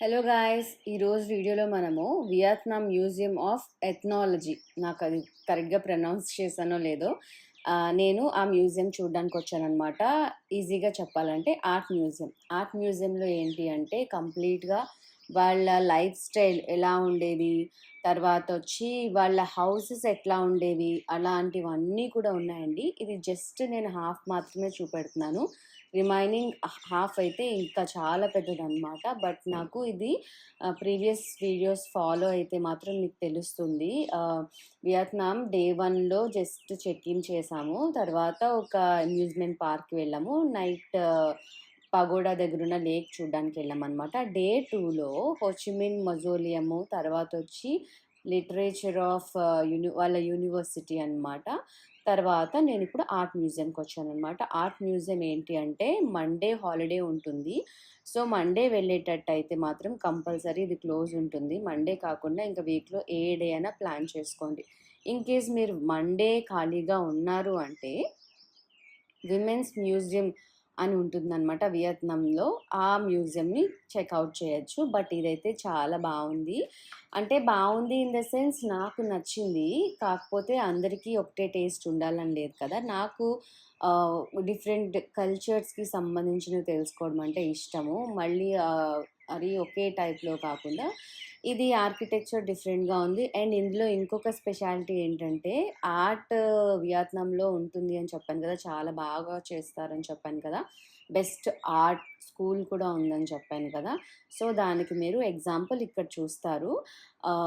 Hello guys ఈరోజు వీడియోలో మనము వియత్నాం మ్యూజియం ఆఫ్ ఎథ్నాలజీ. నాకు అది కరెక్ట్గా ప్రొనౌన్స్ చేశానో లేదో నేను ఆ మ్యూజియం చూడడానికి వచ్చానమాట ఈజీగా చెప్పాలంటే ఆర్ట్ మ్యూజియం. ఆర్ట్ మ్యూజియంలో ఏంటి అంటే కంప్లీట్గా వాళ్ళ లైఫ్ స్టైల్ ఎలా ఉండేది తర్వాత వచ్చి వాళ్ళ హౌసెస్ ఎట్లా ఉండేవి అలాంటివన్నీ కూడా ఉన్నాయండి. ఇది జస్ట్ నేను హాఫ్ మాత్రమే చూపెడుతున్నాను. రిమైనింగ్ హాఫ్ అయితే ఇంకా చాలా పెద్దదన్నమాట. బట్ నాకు ఇది ప్రీవియస్ వీడియోస్ ఫాలో అయితే మాత్రం మీకు తెలుస్తుంది. వియత్నాం డే వన్లో జస్ట్ చెక్ ఇన్ చేసాము. తర్వాత ఒక అమ్యూజ్మెంట్ పార్క్ వెళ్ళాము. నైట్ పగోడా దగ్గర ఉన్న లేక్ చూడడానికి వెళ్ళాం అనమాట డే టూలో హోచిమిన్ మొజోలియము తర్వాత వచ్చి లిటరేచర్ ఆఫ్ యూని వాళ్ళ యూనివర్సిటీ అన్నమాట. తర్వాత నేను ఇప్పుడు ఆర్ట్ మ్యూజియంకి వచ్చాను అనమాట ఆర్ట్ మ్యూజియం ఏంటి అంటే మండే హాలిడే ఉంటుంది. సో మండే వెళ్ళేటట్టు అయితే మాత్రం కంపల్సరీ ఇది క్లోజ్ ఉంటుంది. మండే కాకుండా ఇంకా వీక్లో ఏ డే అయినా ప్లాన్ చేసుకోండి. ఇన్ కేస్ మీరు మండే ఖాళీగా ఉన్నారు అంటే విమెన్స్ మ్యూజియం అని ఉంటుందన్నమాట వియత్నాంలో. ఆ మ్యూజియంని చెక్అవుట్ చేయొచ్చు. బట్ ఇదైతే చాలా బాగుంది. అంటే బాగుంది ఇన్ ద సెన్స్ నాకు నచ్చింది. కాకపోతే అందరికీ ఒకటే టేస్ట్ ఉండాలని లేదు కదా. నాకు డిఫరెంట్ కల్చర్స్కి సంబంధించినవి తెలుసుకోవడం అంటే ఇష్టము. మళ్ళీ అది ఒకే టైప్లో కాకుండా ఇది ఆర్కిటెక్చర్ డిఫరెంట్గా ఉంది. అండ్ ఇందులో ఇంకొక స్పెషాలిటీ ఏంటంటే ఆర్ట్ వియత్నాంలో ఉంటుంది అని చెప్పాను కదా చాలా బాగా చేస్తారని చెప్పాను కదా బెస్ట్ ఆర్ట్ స్కూల్ కూడా ఉందని చెప్పాను కదా. సో దానికి మీరు ఎగ్జాంపుల్ ఇక్కడ చూస్తారు.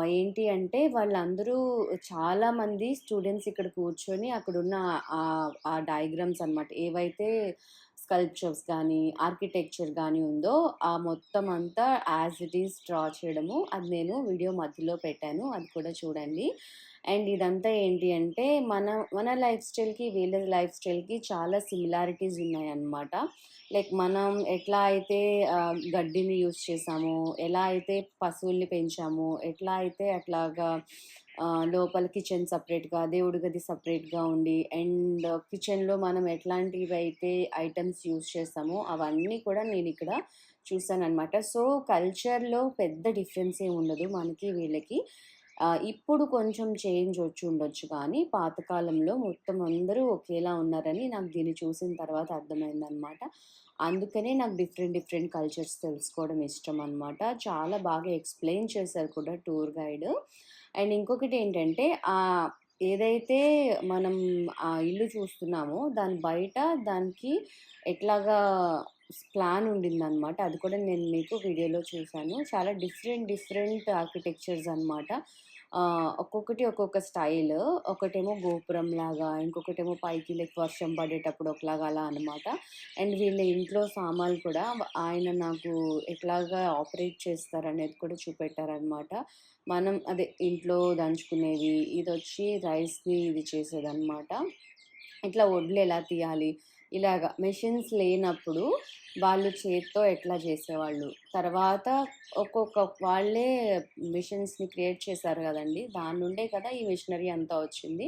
ఏంటి అంటే వాళ్ళందరూ చాలామంది స్టూడెంట్స్ ఇక్కడ కూర్చొని అక్కడున్న ఆ- డయాగ్రామ్స్ అన్నమాట. ఏవైతే స్కల్ప్చర్స్ కానీ ఆర్కిటెక్చర్ కానీ ఉందో ఆ మొత్తం అంతా యాజ్ ఇట్ ఈస్ డ్రా చేయడము. అది నేను వీడియో మధ్యలో పెట్టాను. అది కూడా చూడండి. అండ్ ఇదంతా ఏంటి అంటే మన మన లైఫ్ స్టైల్కి వీళ్ళ లైఫ్ స్టైల్కి చాలా సిమిలారిటీస్ ఉన్నాయన్నమాట. లైక్ మనం ఎట్లా అయితే గడ్డిని యూజ్ చేసాము ఎలా అయితే పశువుల్ని పెంచామో ఎట్లా అయితే అట్లాగా లోపల కిచెన్ సపరేట్గా దేవుడి గది సపరేట్గా ఉండి అండ్ కిచెన్లో మనం ఎట్లాంటివి అయితే ఐటమ్స్ యూజ్ చేస్తామో అవన్నీ కూడా నేను ఇక్కడ చూసాను అనమాట సో కల్చర్లో పెద్ద డిఫరెన్స్ ఏమి ఉండదు మనకి వీళ్ళకి. ఇప్పుడు కొంచెం చేంజ్ వచ్చి ఉండొచ్చు కానీ పాతకాలంలో మొత్తం అందరూ ఒకేలా ఉన్నారని నాకు దీన్ని చూసిన తర్వాత అర్థమైందనమాట అందుకనే నాకు డిఫరెంట్ డిఫరెంట్ కల్చర్స్ తెలుసుకోవడం ఇష్టం అనమాట చాలా బాగా ఎక్స్ప్లెయిన్ చేశారు కూడా టూర్ గైడ్. అండ్ ఇంకొకటి ఏంటంటే ఏదైతే మనం ఆ ఇల్లు చూస్తున్నామో దాని బయట దానికి ఎట్లాగా ప్లాన్ ఉండిందనమాట అది కూడా నేను మీకు వీడియోలో చూశాను. చాలా డిఫరెంట్ డిఫరెంట్ ఆర్కిటెక్చర్స్ అనమాట ఒక్కొక్కటి ఒక్కొక్క స్టైల్. ఒకటేమో గోపురం లాగా ఇంకొకటేమో పైకి లైక్ వర్షం పడేటప్పుడు ఒకలాగా అలా అనమాట అండ్ వీళ్ళ ఇంట్లో సామాన్లు కూడా ఆయన నాకు ఎట్లాగా ఆపరేట్ చేస్తారనేది కూడా చూపెట్టారనమాట మనం అదే ఇంట్లో దంచుకునేవి ఇది వచ్చి రైస్ని ఇది చేసేదన్నమాట. ఇట్లా వడ్లు ఎలా తీయాలి ఇలాగా మెషిన్స్ లేనప్పుడు వాళ్ళు చేత్తో ఎట్లా చేసేవాళ్ళు? తర్వాత ఒక్కొక్క వాళ్ళే మిషన్స్ని క్రియేట్ చేశారు కదండి. దాని నుండే కదా ఈ మిషనరీ అంతా వచ్చింది.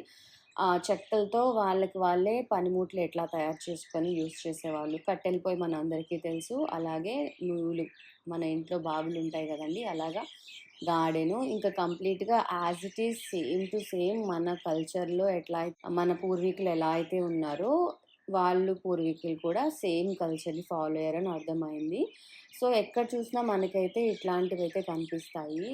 ఆ చెక్కలతో వాళ్ళకి వాళ్ళే పనిముట్లు ఎట్లా తయారు చేసుకొని యూస్ చేసేవాళ్ళు. కట్టెల పొయ్యి మన అందరికీ తెలుసు. అలాగే నూలు మన ఇంట్లో బావులు ఉంటాయి కదండి. అలాగా గాడెను ఇంకా కంప్లీట్గా as it is same to same మన కల్చర్లో ఎట్లా అయితే మన పూర్వీకులు ఎలా అయితే ఉన్నారో వాళ్ళు పూర్వీకులు కూడా సేమ్ కల్చర్ని ఫాలో అయ్యారని అర్థమైంది. సో ఎక్కడ చూసినా మనకైతే ఇట్లాంటివి అయితే కనిపిస్తాయి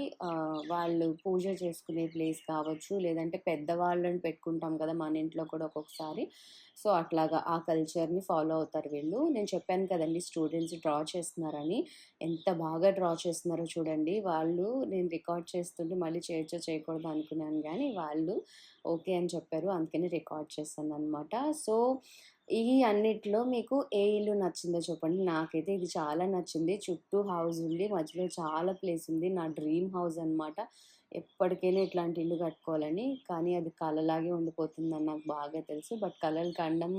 వాళ్ళు పూజ చేసుకునే ప్లేస్ కావచ్చు లేదంటే పెద్దవాళ్ళని పెట్టుకుంటాం కదా మన ఇంట్లో కూడా ఒక్కొక్కసారి. సో అట్లాగా ఆ కల్చర్ని ఫాలో అవుతారు వీళ్ళు. నేను చెప్పాను కదండి స్టూడెంట్స్ డ్రా చేస్తున్నారని. ఎంత బాగా డ్రా చేస్తున్నారో చూడండి. వాళ్ళు నేను రికార్డ్ చేస్తుంటే మళ్ళీ చేయొచ్చో చేయకూడదు అనుకున్నాను కానీ వాళ్ళు ఓకే అని చెప్పారు. అందుకని రికార్డ్ చేస్తాను అనమాట సో ఈ అన్నిట్లో మీకు ఏ ఇల్లు నచ్చిందో చెప్పండి. నాకైతే ఇది చాలా నచ్చింది. చుట్టూ హౌస్ ఉంది. మధ్యలో చాలా ప్లేస్ ఉంది. నా డ్రీమ్ హౌస్ అన్నమాట. ఎప్పటికైనా ఇట్లాంటి ఇల్లు కట్టుకోవాలని. కానీ అది కలలాగే ఉండిపోతుందని నాకు బాగా తెలుసు. బట్ కలలు కండం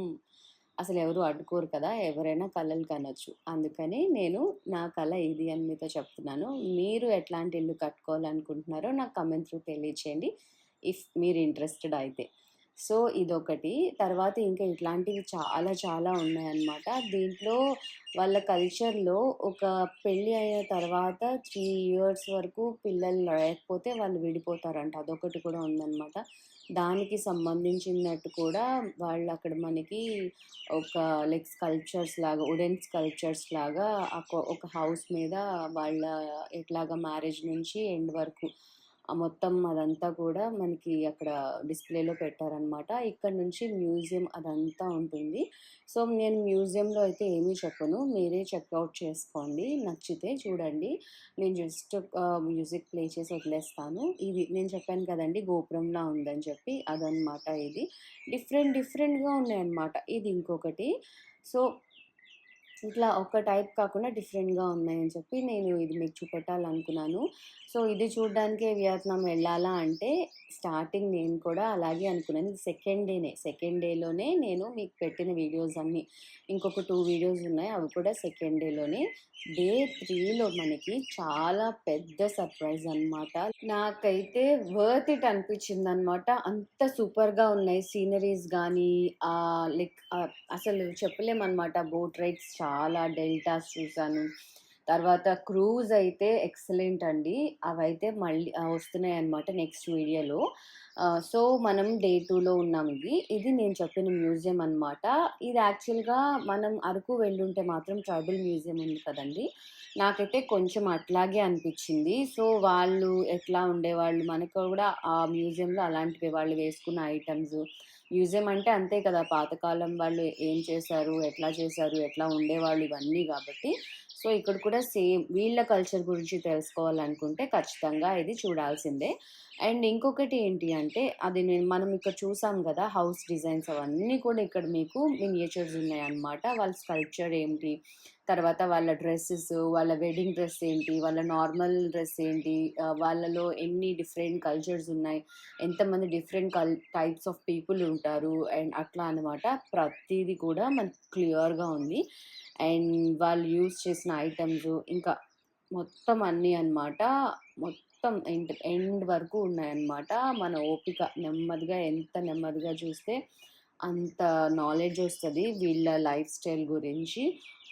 అసలు ఎవరు అడ్డుకోరు కదా. ఎవరైనా కళలు కనొచ్చు. అందుకని నేను నా కళ ఇది అని మీతో చెప్తున్నాను. మీరు ఎట్లాంటి ఇల్లు కట్టుకోవాలనుకుంటున్నారో నాకు కమెంట్ త్రూ తెలియచేయండి. ఇఫ్ మీరు ఇంట్రెస్టెడ్ అయితే సో, ఇదొకటి. తర్వాత ఇంకా ఇట్లాంటివి చాలా చాలా ఉన్నాయన్నమాట. దీంట్లో వాళ్ళ కల్చర్‌లో ఒక పెళ్ళి అయిన తర్వాత త్రీ ఇయర్స్ వరకు పిల్లలు లేకపోతే వాళ్ళు విడిపోతారంట. అదొకటి కూడా ఉందన్నమాట. దానికి సంబంధించినట్టు కూడా వాళ్ళు అక్కడ మనకి ఒక లైక్ స్కల్ప్చర్స్ లాగా వుడెన్ స్కల్ప్చర్స్ లాగా ఒక హౌస్ మీద వాళ్ళ ఎట్లాగా మ్యారేజ్ నుంచి ఎండ్ వరకు మొత్తం అదంతా కూడా మనకి అక్కడ డిస్‌ప్లేలో పెట్టారనమాట. ఇక్కడ నుంచి మ్యూజియం అదంతా ఉంటుంది. సో, నేను మ్యూజియంలో అయితే ఏమీ చెప్పను. మీరే చెక్అవుట్ చేసుకోండి. నచ్చితే చూడండి. నేను జస్ట్ మ్యూజిక్ ప్లే చేసి వదిలేస్తాను. ఇది నేను చెప్పాను కదండి గోపురంలా ఉందని చెప్పి అదనమాట ఇది. డిఫరెంట్ డిఫరెంట్‌గా ఉన్నాయన్నమాట. ఇది ఇంకొకటి. సో ఇట్లా ఒక టైప్ కాకుండా డిఫరెంట్‌గా ఉన్నాయని చెప్పి నేను ఇది మీకు చూపెట్టాలనుకున్నాను. సో, ఇది చూడ్డానికే వియత్నాం వెళ్ళాలా అంటే స్టార్టింగ్ నేను కూడా అలాగే అనుకున్నాను. సెకండ్ డేనే. సెకండ్ డేలోనే నేను మీకు పెట్టిన వీడియోస్ అన్నీ. ఇంకొక టూ వీడియోస్ ఉన్నాయి. అవి కూడా సెకండ్ డేలోనే. డే త్రీలో మనకి చాలా పెద్ద సర్ప్రైజ్ అనమాట. నాకైతే వర్త్ ఇట్ అనిపించిందనమాట. అంత సూపర్‌గా ఉన్నాయి. సీనరీస్ కానీ లైక్ అసలు చెప్పలేమనమాట. బోట్ రైడ్స్ చాలా డెల్టాస్ చూసాను. తర్వాత క్రూజ్ అయితే ఎక్సలెంట్ అండి. అవైతే మళ్ళీ వస్తున్నాయి అన్నమాట నెక్స్ట్ వీడియోలో. సో, మనం డే టూలో ఉన్నాం ఇది. ఇది నేను చెప్పిన మ్యూజియం అనమాట. ఇది యాక్చువల్‌గా మనం అరకు వెళ్ళుంటే మాత్రం ట్రైబల్ మ్యూజియం ఉంది కదండీ! నాకైతే కొంచెం అట్లాగే అనిపించింది. సో, వాళ్ళు ఎట్లా ఉండేవాళ్ళు మనకు కూడా ఆ మ్యూజియంలో అలాంటివి వాళ్ళు వేసుకున్న ఐటమ్స్ మ్యూజియం అంటే అంతే కదా! పాతకాలం వాళ్ళు ఏం చేశారు? ఎట్లా చేశారు? ఎట్లా ఉండేవాళ్ళు? ఇవన్నీ కాబట్టి సో, ఇక్కడ కూడా సేమ్ వీళ్ళ కల్చర్ గురించి తెలుసుకోవాలనుకుంటే ఖచ్చితంగా ఇది చూడాల్సిందే. అండ్ ఇంకొకటి ఏంటి అంటే అది నేను మనం ఇక్కడ చూసాం కదా హౌస్ డిజైన్స్ అవన్నీ కూడా ఇక్కడ మీకు మినియేచర్స్ ఉన్నాయన్నమాట. వాళ్ళ స్కల్ప్చర్ ఏంటి? తర్వాత వాళ్ళ డ్రెస్సెస్ వాళ్ళ వెడ్డింగ్ డ్రెస్ ఏంటి? వాళ్ళ నార్మల్ డ్రెస్ ఏంటి? వాళ్ళలో ఎన్ని డిఫరెంట్ కల్చర్స్ ఉన్నాయి? ఎంతమంది డిఫరెంట్ కల్ టైప్స్ ఆఫ్ పీపుల్ ఉంటారు? అండ్ అట్లా అనమాట. ప్రతిదీ కూడా మనకు క్లియర్‌గా ఉంది. అండ్ వాళ్ళు యూజ్ చేసిన ఐటమ్స్ ఇంకా మొత్తం అన్నీ అన్నమాట. మొత్తం ఎండ్ ఎండ్ వరకు ఉన్నాయన్నమాట. మన ఓపిక నెమ్మదిగా ఎంత నెమ్మదిగా చూస్తే అంత నాలెడ్జ్ వస్తుంది వీళ్ళ లైఫ్ స్టైల్ గురించి.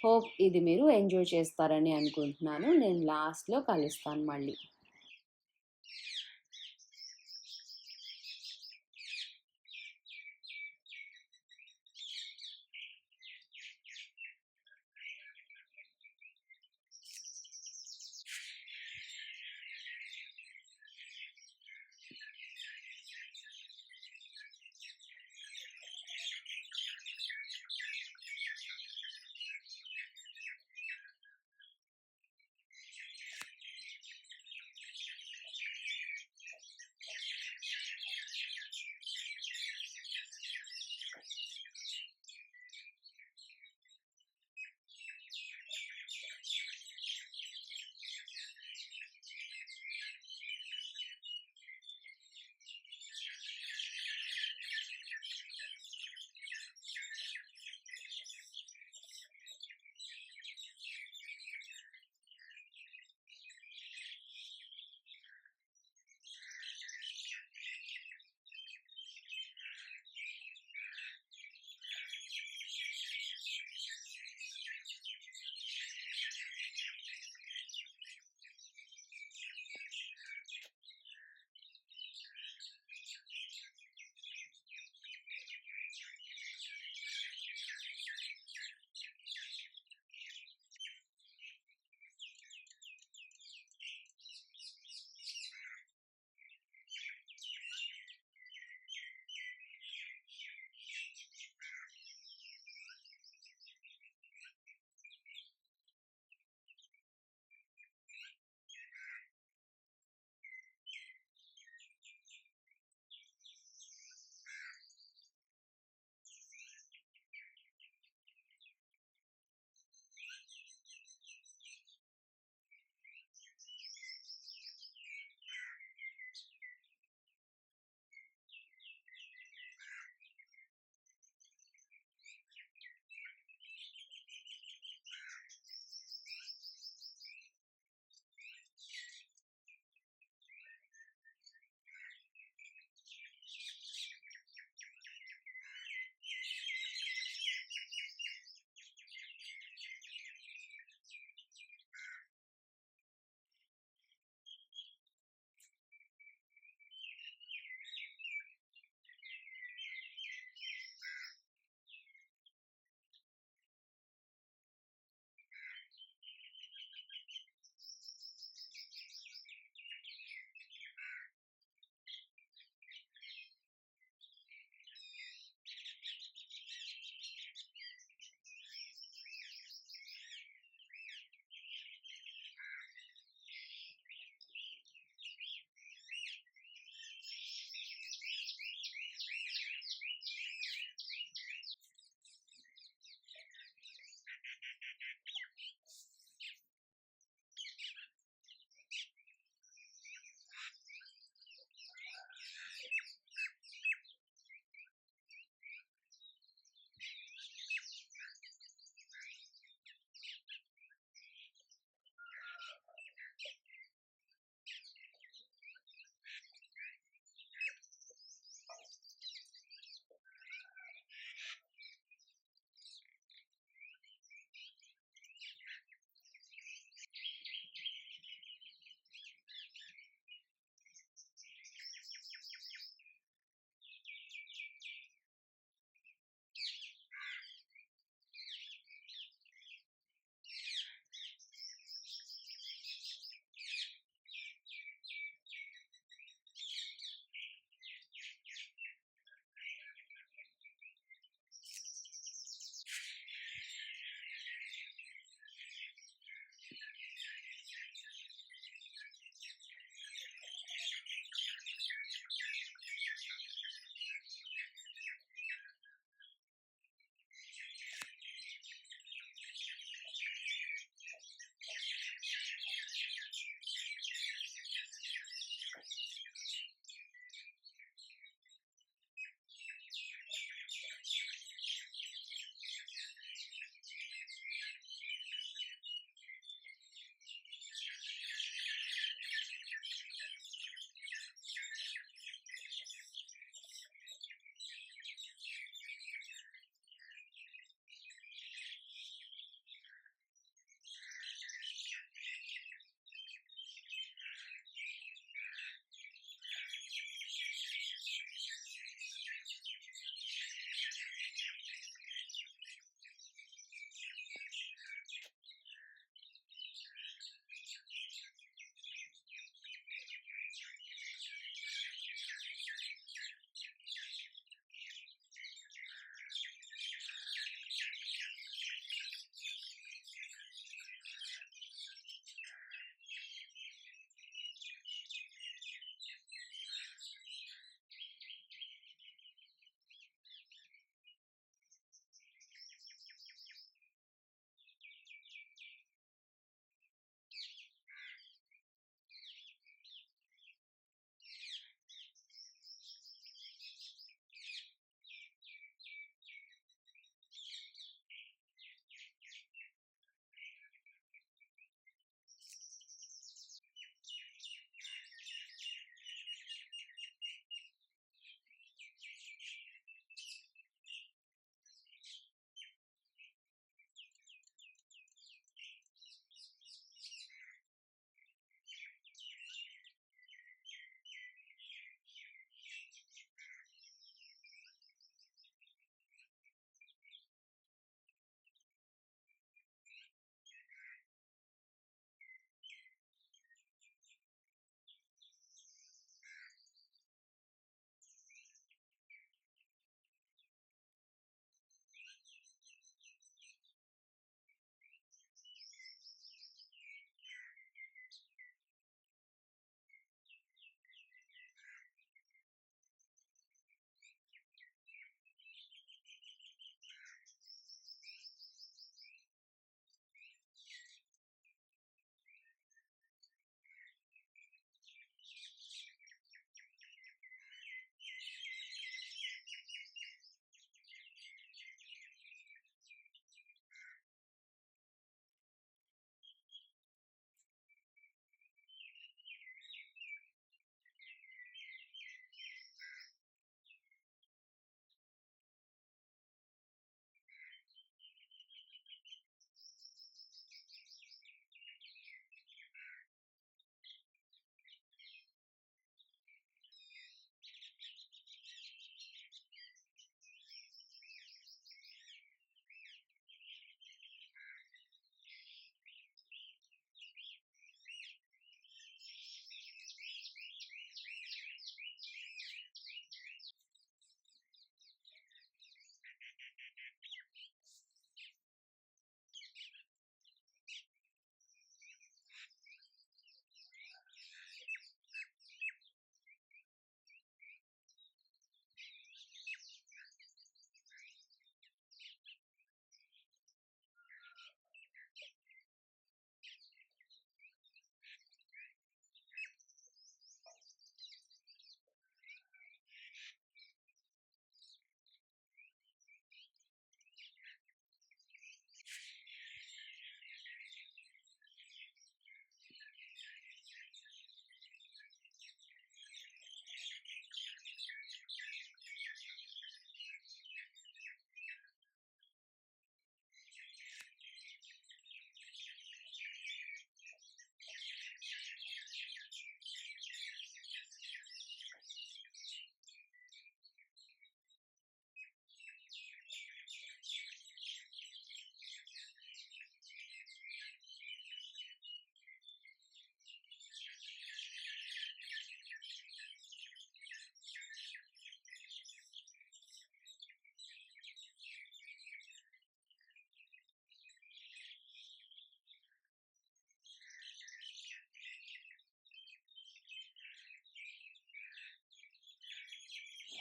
హోప్ ఇది మీరు ఎంజాయ్ చేస్తారని అనుకుంటున్నాను. నేను లాస్ట్‌లో కలుస్తాను మళ్ళీ.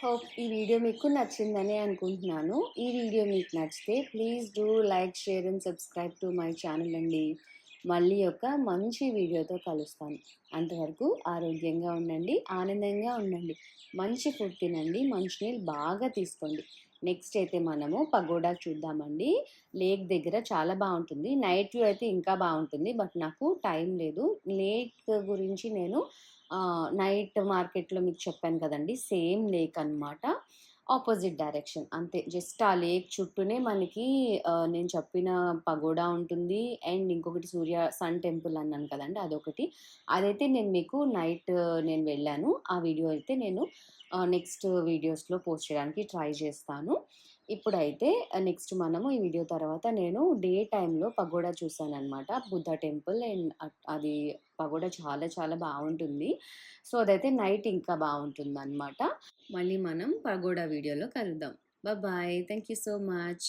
హోప్ ఈ వీడియో మీకు నచ్చిందని అనుకుంటున్నాను. ఈ వీడియో మీకు నచ్చితే please do like share and subscribe to my channel అండి. మళ్ళీ ఒక మంచి వీడియోతో కలుస్తాను అంతవరకు ఆరోగ్యంగా ఉండండి ఆనందంగా ఉండండి. మంచి ఫుడ్ తినండి మంచినీళ్ళు బాగా తీసుకోండి. నెక్స్ట్ అయితే మనము పగోడా చూద్దామండి. లేక్ దగ్గర చాలా బాగుంటుంది. నైట్ వ్యూ అయితే ఇంకా బాగుంటుంది బట్ నాకు టైం లేదు. లేక్ గురించి నేను నైట్ మార్కెట్లో మీకు చెప్పాను కదండి సేమ్ లేక్ అన్నమాట. ఆపోజిట్ డైరెక్షన్ అంతే. జస్ట్ ఆ లేక్ చుట్టూనే మనకి నేను చెప్పిన పగోడా ఉంటుంది. అండ్ ఇంకొకటి సూర్య సన్ టెంపుల్ అన్నాను కదండి అదొకటి. అదైతే నేను మీకు నైట్ నేను వెళ్ళాను. ఆ వీడియో అయితే నేను నెక్స్ట్ వీడియోస్లో పోస్ట్ చేయడానికి ట్రై చేస్తాను. ఇప్పుడైతే నెక్స్ట్ మనము ఈ వీడియో తర్వాత నేను డే టైంలో పగోడా చూసాను అనమాట బుద్ధ టెంపుల్ అండ్ అది పగోడా చాలా చాలా బాగుంటుంది సో అదైతే నైట్ ఇంకా బాగుంటుంది అనమాట మళ్ళీ మనం పగోడా వీడియోలో కలుద్దాం. Bye. Thank you so much.